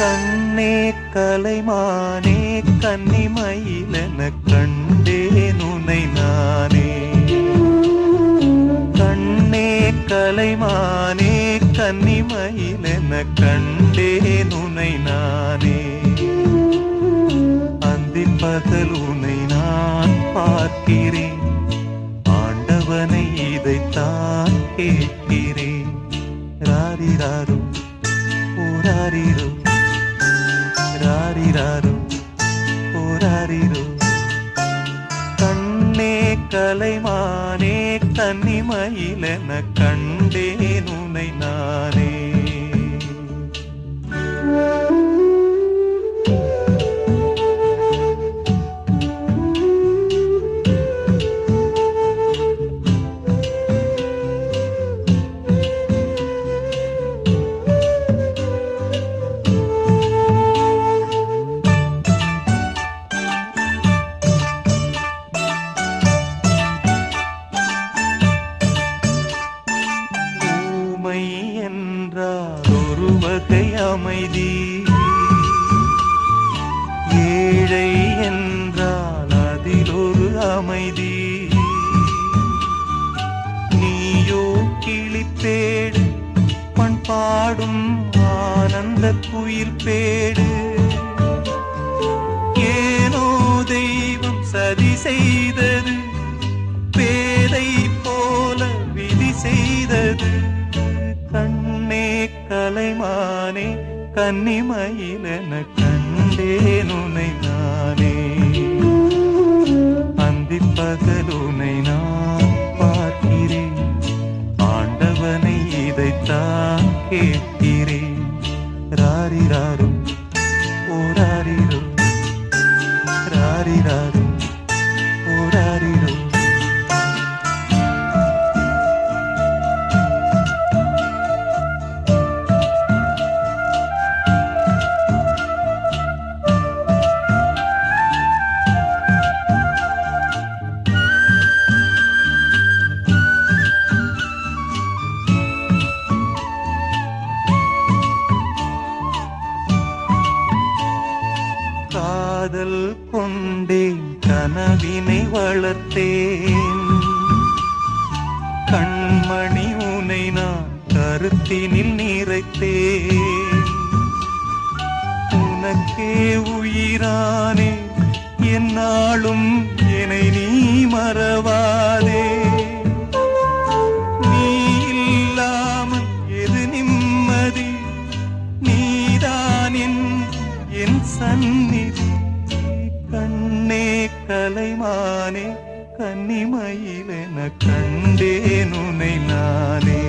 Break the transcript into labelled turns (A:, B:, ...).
A: கண்ணே கலைமானே கன்னிமயிலென கண்டேன் உனை நானே. கண்ணே கலைமானே கன்னிமயிலென கண்டேன் உனை நானே. அந்தின் பகல் உனை நான் பார்க்கிறேன். ஆண்டவனை இதைத்தான் கேட்கிறேன். ராரிராரும் ஓராரிரு ராரிராரு ஓராரிரு கண்ணே கலைமானே கன்னிமயிலென கண்டேன் என்றால் ஒரு வகை அமைதி. ஏழை என்றால் அதில் ஒரு அமைதி. நீயோ கிளிப்பேடு பண்பாடும் ஆனந்த குயிர்பேடு ஏனோ தெய்வம் சதி செய்தது பேதை போல விதி செய்தது கண்ணே கலைமானே கன்னிமயிலென கண்டேனுனை நானே. அந்திப்பகலுனை நான் பார்க்கிறேன். ஆண்டவனை இதைத்தான் கேட்கிறேன். ராரி ராரு காதல் கொண்டேன் கனவினை வளர்த்தேன். கண்மணி உனை நான் கருத்தினில் நிறைத்தேன். உனக்கே உயிரா கலைமானே கன்னிமயிலென கண்டேனுனை நானே.